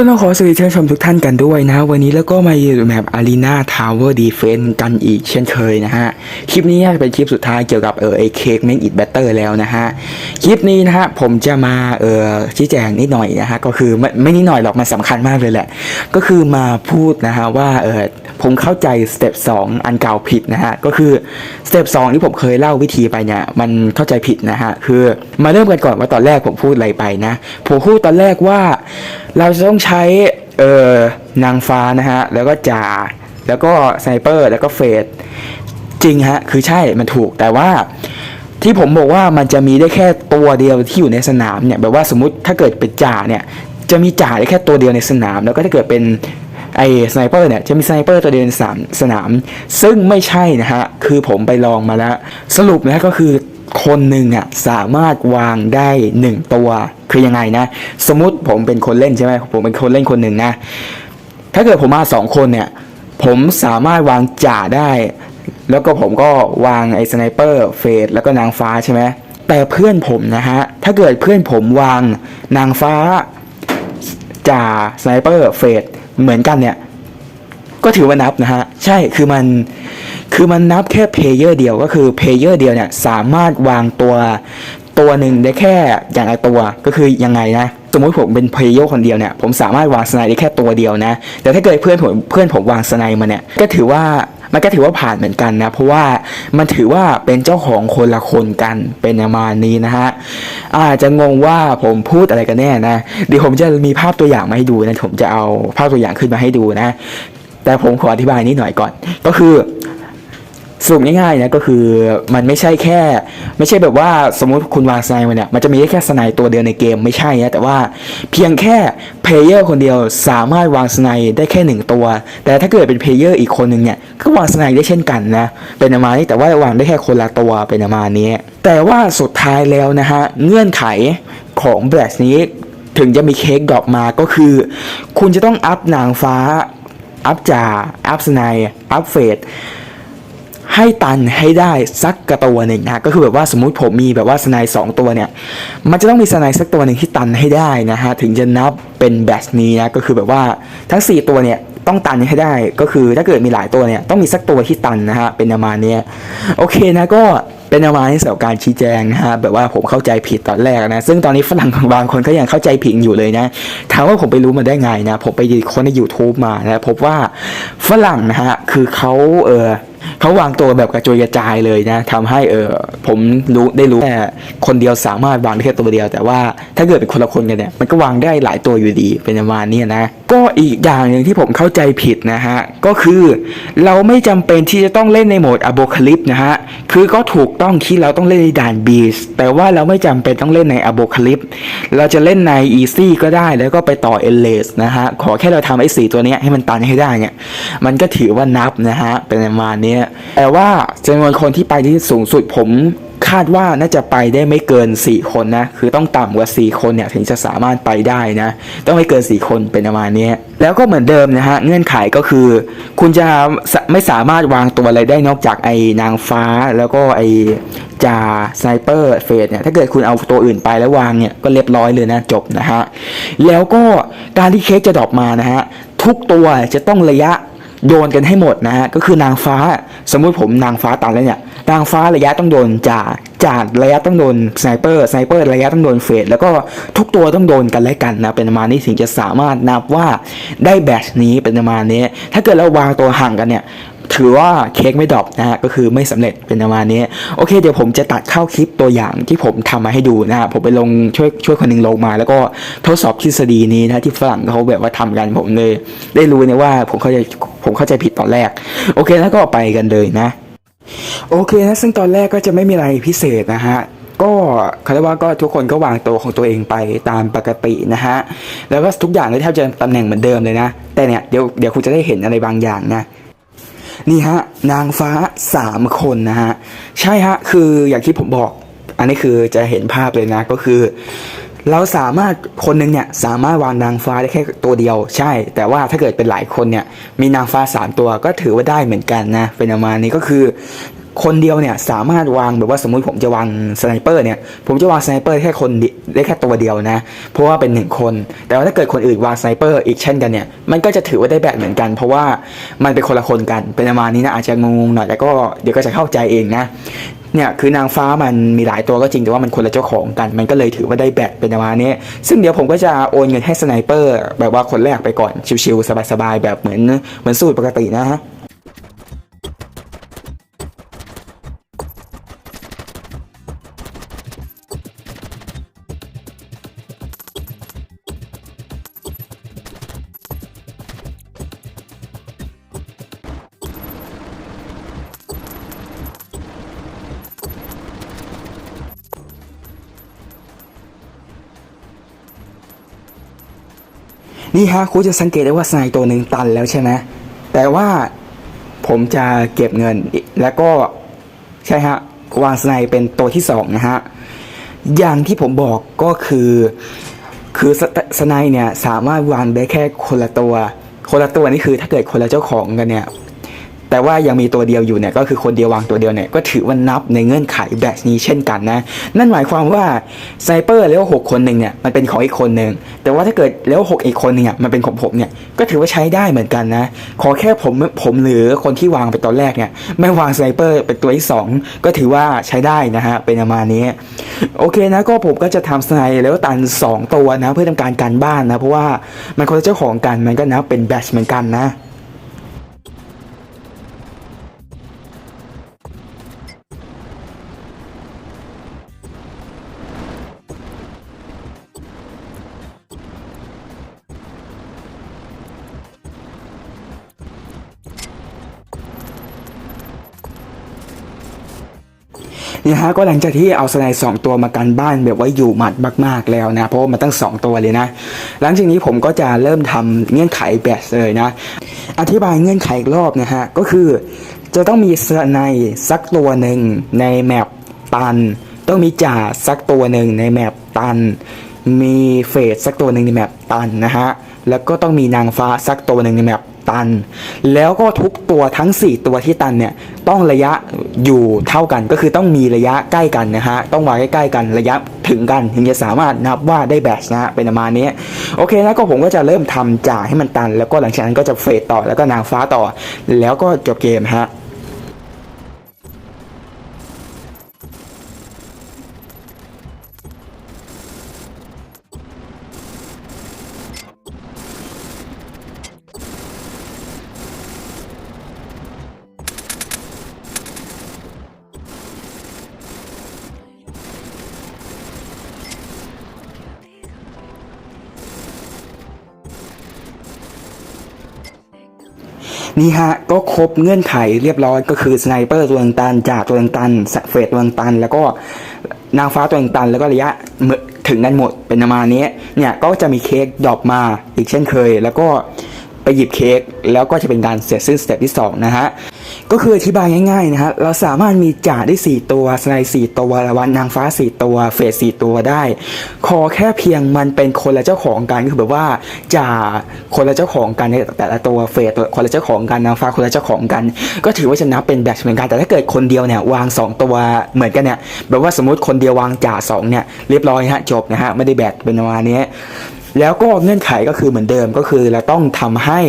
ก็ต้องขอสวัสดีท่านชมทุกท่านกันด้วยนะ วันนี้แล้วก็มาอยู่แมป Arena Tower Defense กันอีกเช่นเคยนะฮะ คลิปนี้จะเป็นคลิปสุดท้ายเกี่ยวกับเออไอเค้ก Make It Better แล้วนะฮะ คลิปนี้นะฮะผมจะมาเออชี้แจงนิดหน่อยนะฮะ ก็คือไม่ไม่นิดหน่อยหรอกมันสำคัญมากเลยแหละ ก็คือมาพูดนะฮะว่าเออผมเข้าใจสเต็ป2อันเก่าผิดนะฮะ ก็คือสเต็ป2ที่ผมเคยเล่าวิธีไปเนี่ยมันเข้าใจผิดนะฮะคือมาเริ่มกันก่อนว่าตอนแรกผมพูดอะไรไปนะผมพูดตอนแรกว่าเราจะต้องใช้เออนางฟ้านะฮะ แล้วก็จ่า แล้วก็สไนเปอร์ แล้วก็เฟดจริงฮะ คือใช่ มันถูก แต่ว่าที่ผมบอกว่ามันจะมีได้แค่ตัวเดียวที่อยู่ในสนามเนี่ย แบบว่าสมมติถ้าเกิดเป็นจ่าเนี่ย จะมีจ่าได้แค่ตัวเดียวในสนาม แล้วก็ถ้าเกิดเป็นไอ้สไนเปอร์เนี่ยจะมีสไนเปอร์ตัวเดียวในสนามสนาม ซึ่งไม่ใช่นะฮะ คือผมไปลองมาแล้ว สรุปนะก็คือคนหนึ่งอะสามารถวางได้หนึ่งตัว คือยังไงนะ สมมติผมเป็นคนเล่นใช่ไหมผมเป็นคนเล่นคนหนึ่งนะ ถ้าเกิดผมมาสองคนเนี่ย ผมสามารถวางจ่าได้ แล้วก็ผมก็วางไอ้สไนเปอร์เฟดแล้วก็นางฟ้าใช่ไหมแต่เพื่อนผมนะฮะ ถ้าเกิดเพื่อนผมวางนางฟ้าจ่าสไนเปอร์เฟดเหมือนกันเนี่ย ก็ถือว่านับนะฮะ ใช่คือมันคือมันนับแค่เพลเยอร์เดียวก็คือเพลเยอร์เดียวเนี่ยสามารถวางตัว ตัวหนึ่งได้แค่อย่างละตัวก็คือยังไงนะสมมติผมเป็นเพลเยคนเดียวเนี่ยผมสามารถวางสไนได้แค่ตัวเดียวนะ แต่ถ้าเกิดเพื่อนผมเพื่อนผมวางสไนมาเนี่ยก็ถือว่ามันก็ถือว่าผ่านเหมือนกันนะ เพราะว่ามันถือว่าเป็นเจ้าของคนละคนกันเป็นประมาณนี้นะฮะอาจจะงงว่าผมพูดอะไรกันแน่นะเดี๋ยวผมจะมีภาพตัวอย่างมาให้ดูนะผมจะเอาภาพตัวอย่างขึ้นมาให้ดูนะ แต่ผมขออธิบายนิดหน่อยก่อน ก็คือ สรุปง่ายๆนะก็คือมันไม่ใช่แค่ ไม่ใช่แบบว่าสมมุติคุณวางสไนมาเนี่ยมันจะมีแค่สไนตัวเดียวในเกมไม่ใช่นะแต่ว่าเพียงแค่เพลเยอร์คนเดียวสามารถวางสไนได้แค่หนึ่งตัว แต่ถ้าเกิดเป็นเพลเยอร์อีกคนหนึ่งเนี่ยก็วางสไนได้เช่นกันนะเป็นประมาณนี้แต่ว่าวางได้แค่คนละตัวเป็นประมาณนี้ แต่ว่าสุดท้ายแล้วนะฮะเงื่อนไขของแบรชนี้ถึงจะมีเค้กดรอปมาก็คือ คุณจะต้องอัพนางฟ้าอัพจ่าอัพสไนด์อัพเฟด ให้ตันให้ได้สักกระตัวหนึ่งนะก็คือแบบว่าสมมุติผมมีแบบว่าสไนสองตัวเนี่ย มันจะต้องมีสไนสักตัวหนึ่งที่ตันให้ได้นะฮะถึงจะนับเป็นแบตนี้นะก็คือแบบว่าทั้ง 4 ตัวเนี่ยต้องตันให้ได้ก็คือถ้าเกิดมีหลายตัวเนี่ยต้องมีสักตัวที่ตันนะฮะเป็นประมาณนี้โอเคนะก็เป็นประมาณนี้สำหรับการชี้แจงนะฮะแบบว่าผมเข้าใจผิดตอนแรกนะ ซึ่งตอนนี้ฝรั่งบางคนก็ยังเข้าใจผิดอยู่เลยนะถามว่าผมไปรู้มาได้ไงนะ ผมไปค้นใน YouTube มานะพบว่าฝรั่งนะฮะคือเขาเออ เขาวางตัวแบบกระจุยกระจายเลยนะทำให้เออผมรู้ได้รู้แต่คนเดียวสามารถวางได้แค่ตัวเดียว แต่ว่าถ้าเกิดเป็นคนละคนกันเนี่ยมันก็วางได้หลายตัวอยู่ดีเป็นประมาณนี้นะ ก็อีกอย่างหนึ่งที่ผมเข้าใจผิดนะฮะ ก็คือเราไม่จำเป็นที่จะต้องเล่นในโหมดอโบคลิปนะฮะ คือก็ถูกต้องที่เราต้องเล่นในด่านบีสแต่ว่าเราไม่จำเป็นต้องเล่นในอโบคลิปเราจะเล่นในอีซี่ก็ได้แล้วก็ไปต่อเอเลสนะฮะ ขอแค่เราทำไอ้สี่ตัวเนี้ยให้มันตันให้ได้เนี่ย มันก็ถือว่านับนะฮะ เป็นประมาณนี้แต่ว่าจำนวนคนที่ไปที่สูงสุดผม คาดว่าน่าจะไปได้ไม่เกิน 4 คนนะ คือต้องต่ำกว่า 4 คนเนี่ยถึงจะสามารถไปได้นะ ต้องไม่เกิน 4 คนเป็นประมาณนี้ แล้วก็เหมือนเดิมนะฮะ เงื่อนไขก็คือ คุณจะไม่สามารถวางตัวอะไรได้นอกจากไอ้นางฟ้าแล้วก็ไอ้จ่าสไนเปอร์เฟสเนี่ยถ้าเกิดคุณเอาตัวอื่นไปแล้ววางเนี่ยก็เรียบร้อยเลยนะจบนะฮะ แล้วก็การที่เค้กจะดรอปมานะฮะ ทุกตัวจะต้องระยะโยนกันให้หมดนะฮะ ก็คือนางฟ้าสมมุติผมนางฟ้าตัดแล้วเนี่ย นางฟ้าระยะต้องโดนจ่าจ่าระยะต้องโดนสไนเปอร์สไนเปอร์ระยะต้องโดนเฟดแล้วก็ทุกตัวต้องโดนกันและกันนะเป็นประมาณนี้ถึงจะสามารถนับว่าได้แบตนี้เป็นประมาณนี้ ถ้าเกิดเราวางตัวห่างกันเนี่ยถือว่าเค้กไม่ดรอปนะฮะก็คือไม่สำเร็จเป็นประมาณนี้ โอเค เดี๋ยวผมจะตัดเข้าคลิปตัวอย่างที่ผมทำมาให้ดูนะฮะผมไปลงช่วยช่วยคนหนึ่งลงมา แล้วก็ทดสอบทฤษฎีนี้นะที่ฝรั่งเขาแบบว่าทำกันผมเลย ได้รู้เนี่ยว่าผมเข้าใจผมเข้าใจผิดตอนแรก โอเคแล้วก็ไปกันเลยนะ โอเคนะซึ่งตอนแรกก็จะไม่มีอะไรพิเศษนะฮะก็เขาเรียกว่าก็ทุกคนก็วางตัวของตัวเองไปตามปกตินะฮะ แล้วก็ทุกอย่างก็แทบจะตำแหน่งเหมือนเดิมเลยนะ แต่เนี่ยเดี๋ยวเดี๋ยวคุณจะได้เห็นอะไรบางอย่างนะ นี่ฮะ นางฟ้าสามคนนะฮะ ใช่ฮะ คืออย่างที่ผมบอก อันนี้คือจะเห็นภาพเลยนะ ก็คือ เราสามารถคนหนึ่งเนี่ยสามารถวางนางฟ้าได้แค่ตัวเดียว ใช่ แต่ว่าถ้าเกิดเป็นหลายคนเนี่ยมีนางฟ้าสามตัวก็ถือว่าได้เหมือนกันนะเป็นประมาณนี้ก็คือ คนเดียวเนี่ยสามารถวางแบบว่าสมมุติผมจะวางสไนเปอร์เนี่ยผมจะวางสไนเปอร์แค่คนได้แค่ตัวเดียวนะ เพราะว่าเป็นหนึ่งคน แต่ว่าถ้าเกิดคนอื่นวางสไนเปอร์อีกเช่นกันเนี่ยมันก็จะถือว่าได้แบตเหมือนกัน เพราะว่ามันเป็นคนละคนกันเป็นประมาณนี้นะอาจจะงงหน่อยแต่ก็เดี๋ยวก็จะเข้าใจเองนะเนี่ยคือนางฟ้ามันมีหลายตัวก็จริงแต่ว่ามันคนละเจ้าของกัน มันก็เลยถือว่าได้แบตเป็นประมาณนี้ซึ่งเดี๋ยวผมก็จะโอนเงินให้สไนเปอร์แบบว่าคนแรกไปก่อนชิวๆสบายๆแบบเหมือนเหมือนสูตรปกตินะฮะ นี่ฮะคุณจะสังเกตได้ว่าสไนตัวหนึ่งตันแล้วใช่ไหมแต่ว่าผมจะเก็บเงินแล้วก็ใช่ฮะวางสไนเป็นตัวที่สองนะฮะอย่างที่ผมบอกก็คือ คือสไนเนี่ยสามารถวางได้แค่คนละตัว คนละตัวนี่คือถ้าเกิดคนละเจ้าของกันเนี่ย แต่ว่ายังมีตัวเดียวอยู่เนี่ยก็คือคนเดียววางตัวเดียวเนี่ยก็ถือว่านับในเงื่อนไขแบบนี้เช่นกันนะ นั่นหมายความว่าไซเปอร์เลเวลหกคนหนึ่งเนี่ยมันเป็นของอีกคนหนึ่งแต่ว่าถ้าเกิดเลเวลหกอีกคนหนึ่งอะมันเป็นของผมเนี่ยก็ถือว่าใช้ได้เหมือนกันนะ ขอแค่ผมผมหรือคนที่วางไปตอนแรกเนี่ยไม่วางไซเปอร์เป็นตัวที่สองก็ถือว่าใช้ได้นะฮะเป็นประมาณนี้ โอเคนะก็ผมก็จะทำสไนแล้วตันสองตัวนะ เพื่อทำการการบ้านนะ เพราะว่ามันคนละเจ้าของกันมันก็นับเป็นแบชเหมือนกันนะ นี่ฮะก็หลังจากที่เอาสไนสองตัวมากันบ้านแบบว่าอยู่หมัดมากๆแล้วนะเพราะว่ามันตั้งสองตัวเลยนะ หลังจากนี้ผมก็จะเริ่มทำเงื่อนไขแบบเลยนะ อธิบายเงื่อนไขอีกรอบนะฮะก็คือจะต้องมีสไนสักตัวหนึ่งในแมปตัน ต้องมีจ่าสักตัวหนึ่งในแมปตัน มีเฟสสักตัวหนึ่งในแมปตันนะฮะแล้วก็ต้องมีนางฟ้าสักตัวหนึ่งในแมป ตัน แล้วก็ทุกตัวทั้ง 4 ตัวที่ตันเนี่ยต้องระยะอยู่เท่ากันก็คือต้องมีระยะใกล้กันนะฮะต้องวางใกล้ๆกันระยะถึงกันถึงจะสามารถนับว่าได้แบชนะเป็นประมาณนี้โอเคแล้วก็ผมก็จะเริ่มทำจ่าให้มันตัน แล้วก็หลังจากนั้นก็จะเฟดต่อแล้วก็นางฟ้าต่อ แล้วก็จบเกมฮะ นี่ฮะก็ครบเงื่อนไขเรียบร้อยก็คือสไนเปอร์ตัวงตันจากตัวงตันเฟสตัวงตัน แล้วก็นางฟ้าตัวงตันแล้วก็ระยะเมือถึงกันหมดเป็นประมาณนี้เนี่ยก็จะมีเค้กดรอปมาอีกเช่นเคย แล้วก็ไปหยิบเค้กแล้วก็จะเป็นการเสร็จสิ้นสเต็ปที่สองนะฮะ ก็คืออธิบายง่ายๆนะฮะเราสามารถมีจ่าได้ 4 ตัวสไนสี่ตัววันนางฟ้า 4 ตัว เฟส4ตัวได้ขอแค่เพียงมันเป็นคนละเจ้าของกันก็คือแบบว่าจ่าคนละเจ้าของกันในแต่ละตัวเฟสคนละเจ้าของกันนางฟ้าคนละเจ้าของกัน ก็ถือว่าจะนับเป็นแบทเหมือนกันแต่ถ้าเกิดคนเดียวเนี่ยวาง 2 ตัวเหมือนกันเนี่ยแบบว่าสมมติคนเดียววางจ่าสองเนี่ยเรียบร้อยฮะจบนะฮะไม่ได้แบทเป็นประมาณนี้แล้วก็เงื่อนไขก็คือเหมือนเดิมก็คือเราต้องทำให้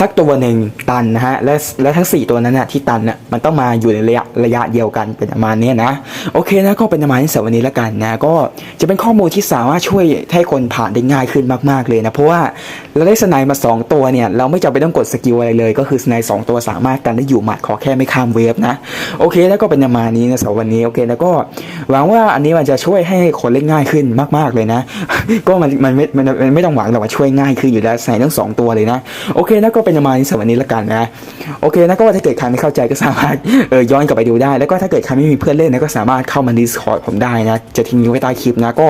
สักตัวหนึ่งตันนะฮะและและทั้ง 4 ตัวนั้นนะที่ตันน่ะมันต้องมาอยู่ในระยะระยะเดียวกันเป็นประมาณนี้นะโอเคนะก็เป็นประมาณนี้สำหรับวันนี้แล้วกันนะก็จะเป็นข้อมูลที่สามารถช่วยให้คนผ่านได้ง่ายขึ้นมากๆเลยนะเพราะว่าเราได้สไนด์มา 2 ตัวเนี่ยเราไม่จำเป็นต้องกดสกิลอะไรเลย ก็คือสไนสองตัวสามารถกันได้อยู่หมัดขอแค่ไม่ข้ามเวฟนะโอเคแล้วก็เป็นประมาณนี้นะสำหรับวันนี้โอเคแล้วก็หวังว่าอันนี้มันจะช่วยให้คนเล่นง่ายขึ้นมาก ๆเลยนะ ก็มันมันไม่มันมันไม่ต้องหวังหรอกว่าช่วยง่ายขึ้นอยู่แล้วใส่ทั้งสองตัวเลยนะโอเคนะก็เป็นประมาณนี้สำหรับวันนี้ละกันนะโอเคนะก็ถ้าเกิดใครไม่เข้าใจก็สามารถเออย้อนกลับไปดูได้ แล้วก็ถ้าเกิดใครไม่มีเพื่อนเล่นนะก็สามารถเข้ามา Discord ผมได้นะ จะทิ้งลิงก์ไว้ใต้คลิปนะ ก็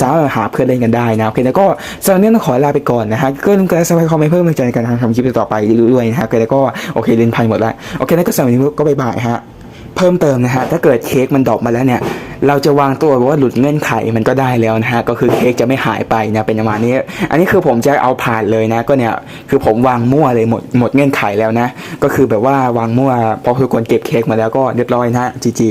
สามารถหาเพื่อนเล่นกันได้นะโอเคแล้วก็สำหรับวันนี้ต้องขอลาไปก่อนนะฮะก็ลืมกดไลค์ซับสไครต์คอมเมนต์เพิ่มกำลังใจในการทำคลิปต่อไปด้วยนะฮะโอเคแล้วก็โอเคเล่นพันหมดแล้วโอเคแล้วก็สำหรับวันนี้ก็บ๊ายบายฮะเพิ่มเติมนะฮะถ้าเกิดเค้กมันดรอปมาแล้วเนี่ย เราจะวางตัวว่าหลุดเงื่อนไขมันก็ได้แล้วนะฮะก็คือเค้กจะไม่หายไปนะเป็นประมาณนี้ อันนี้คือผมจะเอาผ่านเลยนะ ก็เนี่ยคือผมวางมั่วเลยหมดหมดเงื่อนไขแล้วนะ ก็คือแบบว่าวางมั่วพราะคือคนเก็บเค้กมาแล้วก็เรียบร้อยนะจีจี